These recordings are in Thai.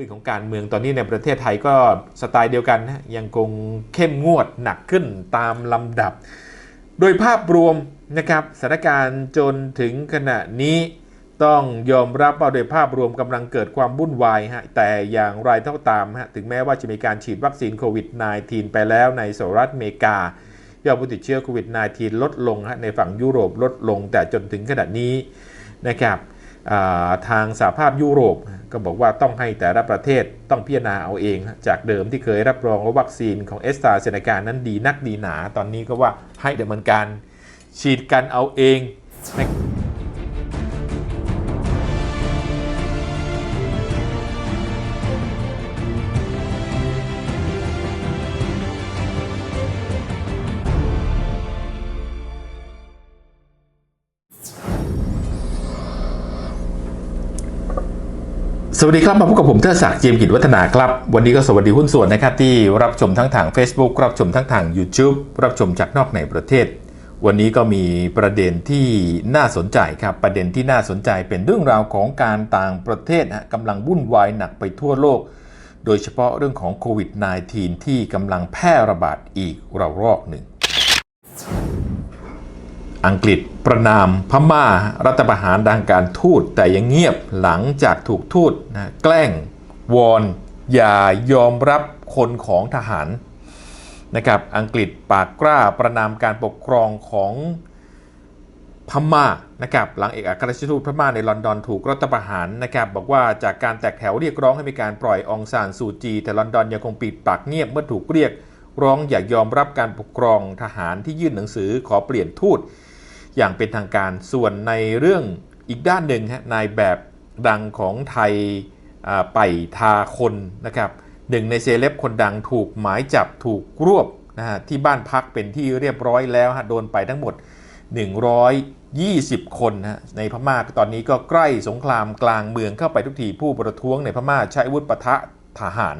รื่องของการเมืองตอนนี้ในประเทศไทยก็สไตล์เดียวกันนะยังคงเข้มงวดหนักขึ้นตามลำดับ โดยภาพรวมนะครับสถานการณ์จนถึงขณะนี้ต้องยอมรับว่าโดยภาพรวมกำลังเกิดความวุ่นวายฮะแต่อย่างไรเท่าตามฮะถึงแม้ว่าจะมีการฉีดวัคซีนโควิด -19 ไปแล้วในสหรัฐอเมริกายอดผู้ติดเชื้อโควิด -19 ลดลงฮะในฝั่งยุโรปลดลงแต่จนถึงขณะนี้นะครับทางสหภาพยุโรป ก็บอกว่าต้องให้แต่ละประเทศต้องพิจารณาเอาเอง จากเดิมที่เคยรับรองว่าวัคซีนของเอสตราเซเนกานั้นดีนักดีหนา ตอนนี้ก็ว่าให้ดำเนินการฉีดกันเอาเอง สวัสดีครับมาพบกับผมเทอศักดิ์เจียมกิจวัฒนาครับ วันนี้ก็สวัสดีหุ้นส่วนนะครับที่รับชมทั้งทาง Facebook รับชมทั้งทาง YouTube รับชมจากนอกในประเทศ วันนี้ก็มีประเด็นที่น่าสนใจครับ ประเด็นที่น่าสนใจเป็นเรื่องราวของการต่างประเทศฮะกำลังวุ่นวายหนักไปทั่วโลก โดยเฉพาะเรื่องของโควิด -19 ที่กำลังแพร่ระบาดอีกระลอกหนึ่ง อังกฤษประนามพม่ารัฐประหารดังการทูตแต่ยังเงียบหลังจากถูกทูตนะแกล้งวอนอย่ายอมรับคนของทหารนะครับอังกฤษปากกล้าประนามการปกครองของพม่านะครับหลังเอกอัครราชทูตพม่าในลอนดอนถูกรัฐประหารนะครับบอกว่าจากการแตกแถวเรียกร้องให้มีการปล่อยองซานซูจี แต่ลอนดอนยังคงปิดปากเงียบเมื่อถูกเรียกร้องอย่ายอมรับการปกครองทหารที่ยื่นหนังสือขอเปลี่ยนทูต อย่างเป็นทางการ ส่วนในเรื่องอีกด้านหนึ่งฮะนายแบบดังของไทยไปทาคนนะครับหนึ่งในเซเลบคนดังถูกหมายจับถูกรวบนะฮะที่บ้านพักเป็นที่เรียบร้อยแล้วฮะโดนไปทั้งหมด 120 คนฮะในพม่าตอนนี้ก็ใกล้สงครามกลางเมืองเข้าไปทุกทีผู้ประท้วงในพม่าใช้วุธปะทะทหาร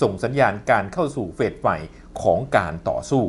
ส่งสัญญาณการเข้าสู่เฟสใหม่ของการต่อสู้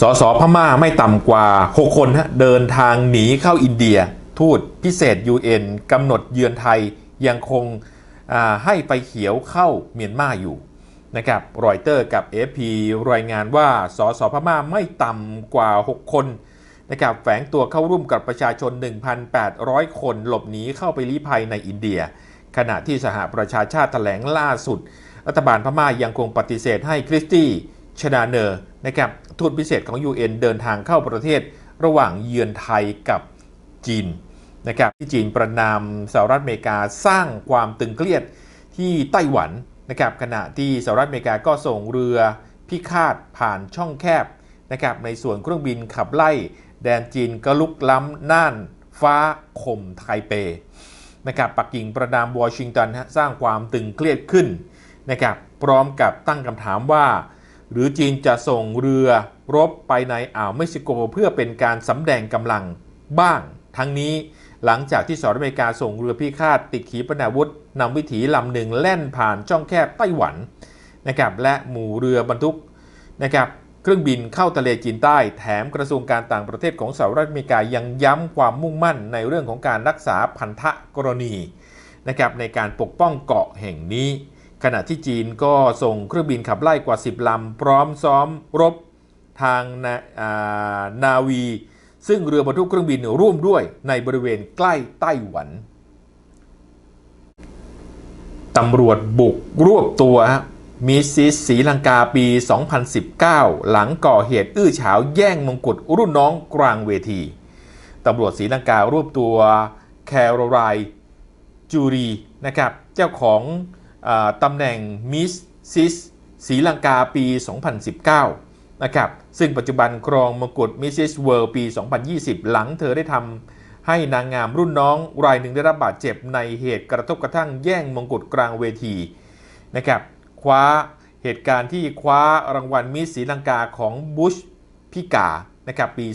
สสพม่าไม่ต่ำกว่า 6 คนฮะเดินทางหนีเข้าอินเดีย ทูตพิเศษ UN กำหนดเยือนไทยยังคงให้ไฟเขียวเข้าเมียนมาอยู่นะครับรอยเตอร์กับ AFP รายงานว่าสสพม่าไม่ต่ำกว่า 6 คนนะครับแฝงตัวเข้าร่วมกับประชาชน 1,800 คนหลบหนีเข้าไปลี้ภัยในอินเดีย ขณะที่สหประชาชาติแถลงล่าสุด รัฐบาลพม่ายังคงปฏิเสธให้คริสตี้ชนาเนอร์นะครับ ทูตพิเศษของ UN เดินทางเข้าประเทศระหว่างเยือนไทยกับจีนนะครับที่จีนประนามสหรัฐอเมริกาสร้างความตึงเครียดที่ไต้หวันนะครับขณะที่สหรัฐอเมริกาก็ส่งเรือพิฆาตผ่านช่องแคบนะครับในส่วนเครื่องบินขับไล่ แดนจีนก็ลุกล้ำน่านฟ้าข่มไทเปนะครับปักกิ่งประนามวอชิงตันสร้างความตึงเครียดขึ้นนะครับพร้อมกับตั้งคำถามว่า หรือจีนจะส่งเรือรบไปในอ่าวเม็กซิโก เพื่อเป็นการสำแดงกำลังบ้าง ทั้งนี้หลังจากที่สหรัฐอเมริกาส่งเรือพิฆาตติดขีปนาวุธนำวิถีลำหนึ่งแล่นผ่านช่องแคบไต้หวันนะครับและหมู่เรือบรรทุกนะครับเครื่องบินเข้าทะเลจีนใต้ แถมกระทรวงการต่างประเทศของสหรัฐอเมริกายังย้ำความมุ่งมั่นในเรื่องของการรักษาพันธะกรณีนะครับในการปกป้องเกาะแห่งนี้ ขณะที่จีนก็ส่งเครื่องบินขับไล่กว่า 10 ลำ พร้อมซ้อมรบทางนานาวี ซึ่งเรือบรรทุกเครื่องบินร่วมด้วยในบริเวณใกล้ไต้หวันตำรวจบุกรวบตัวมิสซิสศรีลังกาปี 2019 หลังก่อเหตุอื้อฉาวแย่งมงกุฎรุ่นน้องกลางเวทีตำรวจศรีลังการวบตัวแคโรไลจูรีนะครับ เจ้าของ ตำแหน่งมิสซิสศรีลังกาปี 2019 นะครับ ซึ่งปัจจุบันครองมงกุฎมิสซิสเวิลด์ปี 2020 หลังเธอได้ทำให้นางงามรุ่นน้องรายหนึ่งได้รับบาดเจ็บในเหตุกระทบกระทั่งแย่งมงกุฎกลางเวทีนะครับคว้าเหตุการณ์ที่คว้ารางวัลมิสศรีลังกาของบุชพิกานะครับปี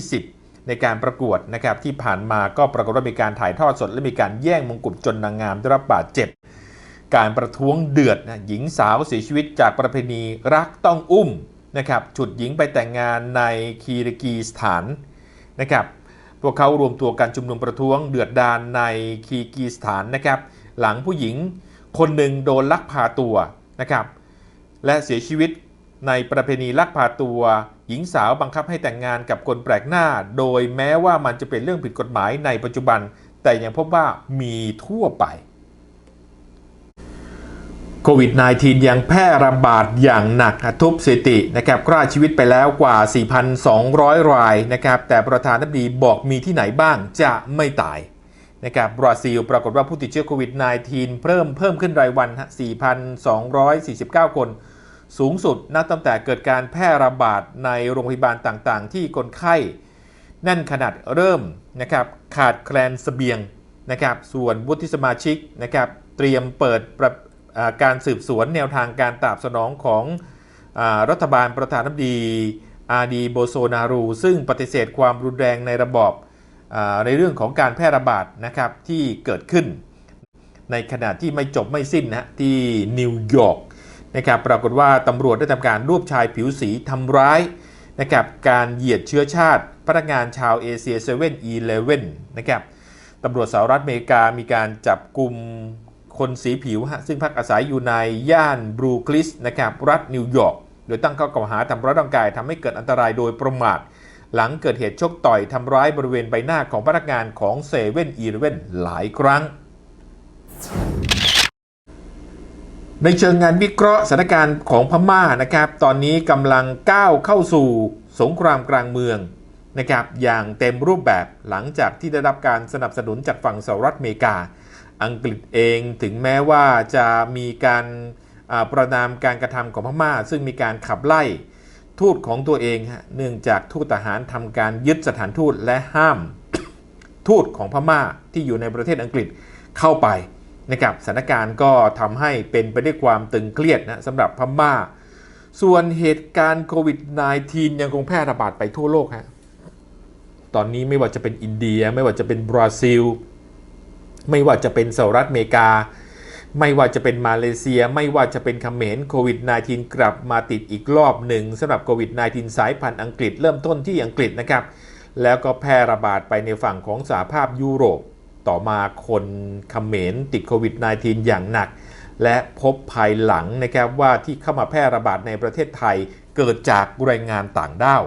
2020 ในการประกวดนะครับที่ผ่านมาก็ปรากฏว่ามีการถ่ายทอดสดและมีการแย่งมงกุฎจนนางงามได้รับบาดเจ็บ การประท้วงเดือดนะหญิงสาวเสียชีวิตจากประเพณีรักต้องอุ้มนะครับฉุดหญิงไปแต่งงานในคีรกีสถานนะครับพวกเขารวมตัวกันชุมนุมประท้วงเดือดดานในคีร์กีสถานนะครับหลังผู้หญิงคนหนึ่งโดนลักพาตัวนะครับและเสียชีวิตในประเพณีลักพาตัว หญิงสาวบังคับให้แต่งงานกับคนแปลกหน้า โดยแม้ว่ามันจะเป็นเรื่องผิดกฎหมายในปัจจุบัน แต่ยังพบว่ามีทั่วไป โควิด -19 ยังแพร่ระบาดอย่างหนักทุบสถิตินะครับฆ่าชีวิตไปแล้วกว่า 4,200 รายนะครับ แต่ประธานาธิบดีบอกมีที่ไหนบ้างจะไม่ตายนะครับบราซิลปรากฏว่าผู้ติดเชื้อโควิด -19 เพิ่มเพิ่มขึ้นรายวันฮะ4,249 คน สูงสุดนับตั้งแต่เกิดการแพร่ระบาดในโรงพยาบาลต่างๆ ที่คนไข้แน่นขนาดเริ่มนะครับขาดแคลนเสบียงนะครับส่วนวุฒิสมาชิกนะครับเตรียมเปิดประ การสืบสวนแนวทางการตอบสนองของอรัฐบาลประธานาธิบดีอาดีโบโซนารู ซึ่งปฏิเสธความรุนแรงในระบอบอในเรื่องของการแพร่ระบาดนะครับที่เกิดขึ้น ในขณะที่ไม่จบไม่สิ้นนะที่นิวยอร์กนะครับปรากฏว่าตำรวจได้ทำการรวบชายผิวสีทำร้ายนะครับการเหยียดเชื้อชาติพนักงานชาวเอเชีย7 e เ e ่ e อนะครับตำรวจสหรัฐอเมริกามีการจับกลุ่ม คนสีผิวฮะซึ่งพักอาศัยอยู่ในย่านบรูคลิสนะครับรัฐนิวยอร์กโดยตั้งข้อกล่าวหาทำร้ายร่างกายทำให้เกิดอันตรายโดยประมาท หลังเกิดเหตุชกต่อยทำร้ายบริเวณใบหน้าของพนักงานของเซเว่นอีเลเว่นหลายครั้ง ในเชิงงานวิเคราะห์สถานการณ์ของพม่านะครับ ตอนนี้กำลังก้าวเข้าสู่สงครามกลางเมืองนะครับอย่างเต็มรูปแบบหลังจากที่ได้รับการสนับสนุนจากฝั่งสหรัฐอเมริกา อังกฤษเองถึงแม้ว่าจะมีการประนามการกระทำของพม่า ซึ่งมีการขับไล่ทูตของตัวเองเนื่องจากทูตทหารทำการยึดสถานทูตและห้าม ทูตของพม่าที่อยู่ในประเทศอังกฤษเข้าไปนะครับสถานการณ์ก็ทำให้เป็นไปด้วยความตึงเครียดนะสำหรับพม่า ส่วนเหตุการณ์โควิด -19 ยังคงแพร่ระบาดไปทั่วโลกฮะตอนนี้ไม่ว่าจะเป็นอินเดียไม่ว่าจะเป็นบราซิล ไม่ว่าจะเป็นสหรัฐอเมริกา ไม่ว่าจะเป็นมาเลเซีย ไม่ว่าจะเป็นเขมรโควิด -19 กลับมาติดอีกรอบหนึ่งสำหรับโควิด -19 สายพันธุ์อังกฤษเริ่มต้นที่อังกฤษนะครับ แล้วก็แพร่ระบาดไปในฝั่งของสหภาพยุโรป ต่อมาคนเขมรติดโควิด -19 อย่างหนัก และพบภายหลังนะครับว่าที่เข้ามาแพร่ระบาดในประเทศไทยเกิดจากแรงงานต่างด้าว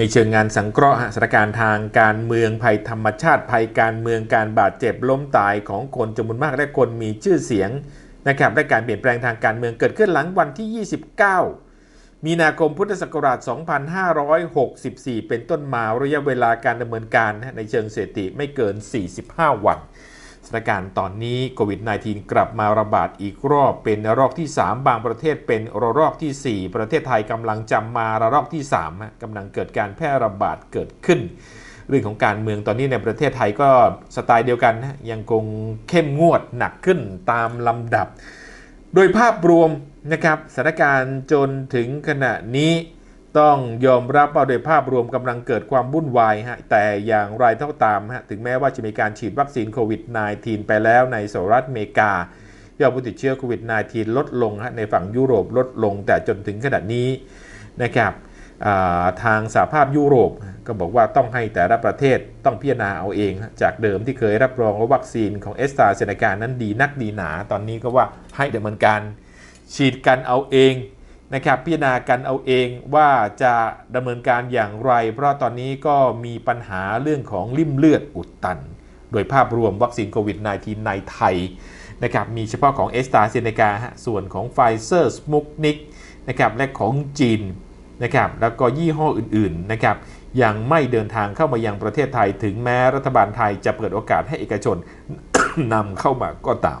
ในเชิงงานสังเคราะห์สถานการณ์ทางการเมืองภัยธรรมชาติภัยการเมืองการบาดเจ็บล้มตายของคนจำนวนมากและคนมีชื่อเสียงนะครับและการเปลี่ยนแปลงทางการเมืองเกิดขึ้นหลังวันที่ 29 มีนาคมพุทธศักราช 2564 เป็นต้นมาระยะเวลาการดำเนินการในเชิงเศรษฐกิจไม่เกิน 45 วัน สถานการณ์ตอนนี้โควิด -19 กลับมาระบาดอีกรอบเป็นระลอกที่ 3 บางประเทศเป็นระลอกทีสี่4 ประเทศไทยกำลังจะมาระลอกที่3ฮะกำลังเกิดการแพร่ระบาดเกิดขึ้น เรื่องของการเมืองตอนนี้ในประเทศไทยก็สไตล์เดียวกันนะยังคงเข้มงวดหนักขึ้นตามลำดับ โดยภาพรวมนะครับสถานการณ์จนถึงขณะนี้ ต้องยอมรับว่าโดยภาพรวมกำลังเกิดความวุ่นวายฮะแต่อย่างไรเท่าตามฮะถึงแม้ว่าจะมีการฉีดวัคซีนโควิด -19 ไปแล้วในสหรัฐอเมริกายอดผู้ติดเชื้อโควิด -19 ลดลงฮะในฝั่งยุโรปลดลง แต่จนถึงขณะนี้นะครับาทางสหภาพยุโรปก็บอกว่าต้องให้แต่ละประเทศต้องพิจารณาเอาเอง จากเดิมที่เคยรับรองว่าวัคซีนของเอสตราเซเนกานั้นดีนักดีหนา ตอนนี้ก็ว่าให้ดำเนินการฉีดกันเอาเอง นะครับพิจารณากันเอาเองว่าจะดำเนินการอย่างไร เพราะตอนนี้ก็มีปัญหาเรื่องของริ่มเลือดอุดตัน โดยภาพรวมวัคซีนโควิด -19 ในไทยนะครับมีเฉพาะของเอสตาเซเนกาส่วนของไฟเซอร์สมุกนิกนะครับและของจีนนะครับแล้วก็ยี่ห้ออื่นๆนะครับยังไม่เดินทางเข้ามายังประเทศไทย ถึงแม้รัฐบาลไทยจะเปิดโอกาสให้เอกชนนำเข้ามาก็ตาม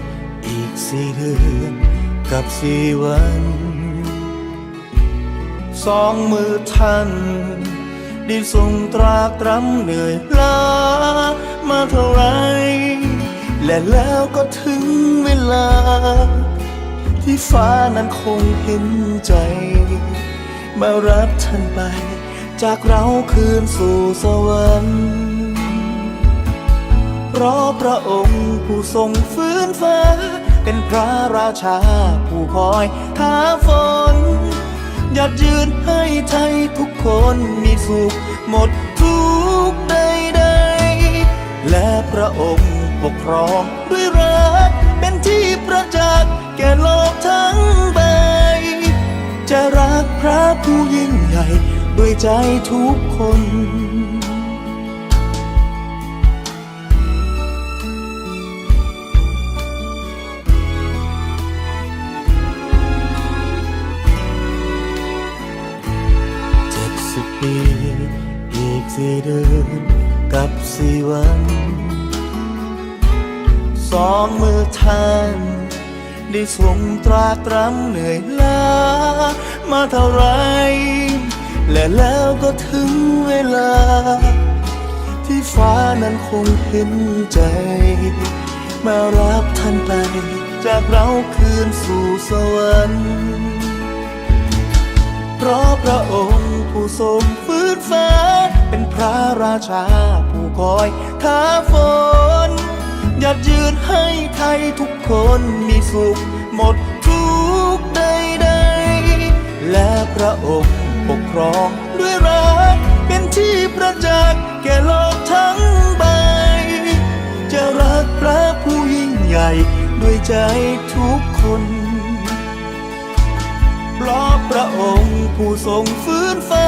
สี่เดือนกับสี่วัน สองมือท่านได้ทรงตรากตรำเหนื่อยล้ามาเท่าไร และแล้วก็ถึงเวลา ที่ฟ้านั้นคงเห็นใจ มารับท่านไป จากเราคืนสู่สวรรค์เพราะพระองค์ผู้ทรงฟื้นฟ้า เป็นพระราชาผู้คอยท้าฝนหยัดยืนให้ไทยทุกคนมีสุขหมดทุกใดๆและพระองค์ปกครองด้วยรักเป็นที่ประจักษ์แก่โลกทั้งใบ จะรักพระผู้ยิ่งใหญ่ด้วยใจทุกคน สี่วันสองมือท่านได้ทรงตราตรำเหนื่อยล้ามาเท่าไร และแล้วก็ถึงเวลา ที่ฟ้านั้นคงเห็นใจ มารับท่านไปจากเราคืนสู่สวรรค์เพราะพระองค์ผู้ทรงฟื้นฟ้าเป็นพระราชา คอยท้าฝนหยัดยืนให้ไทยทุกคนมีสุข หมดทุกใดๆและพระองค์ปกครองด้วยรัก เป็นที่ประจักษ์แก่โลกทั้งใบ จะรักพระผู้ยิ่งใหญ่ ด้วยใจทุกคนเพราะพระองค์ผู้ทรงฟื้นฟ้า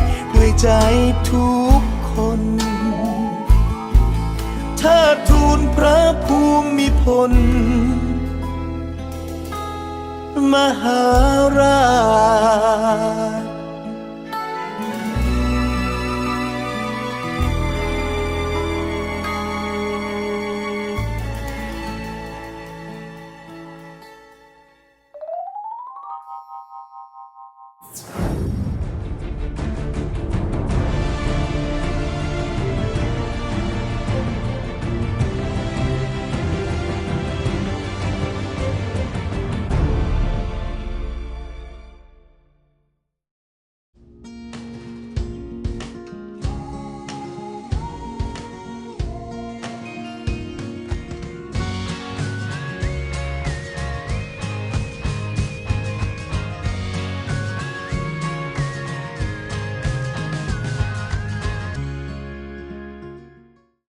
ใจทุกคน ถ้าทูลพระภูมิพล มหาราช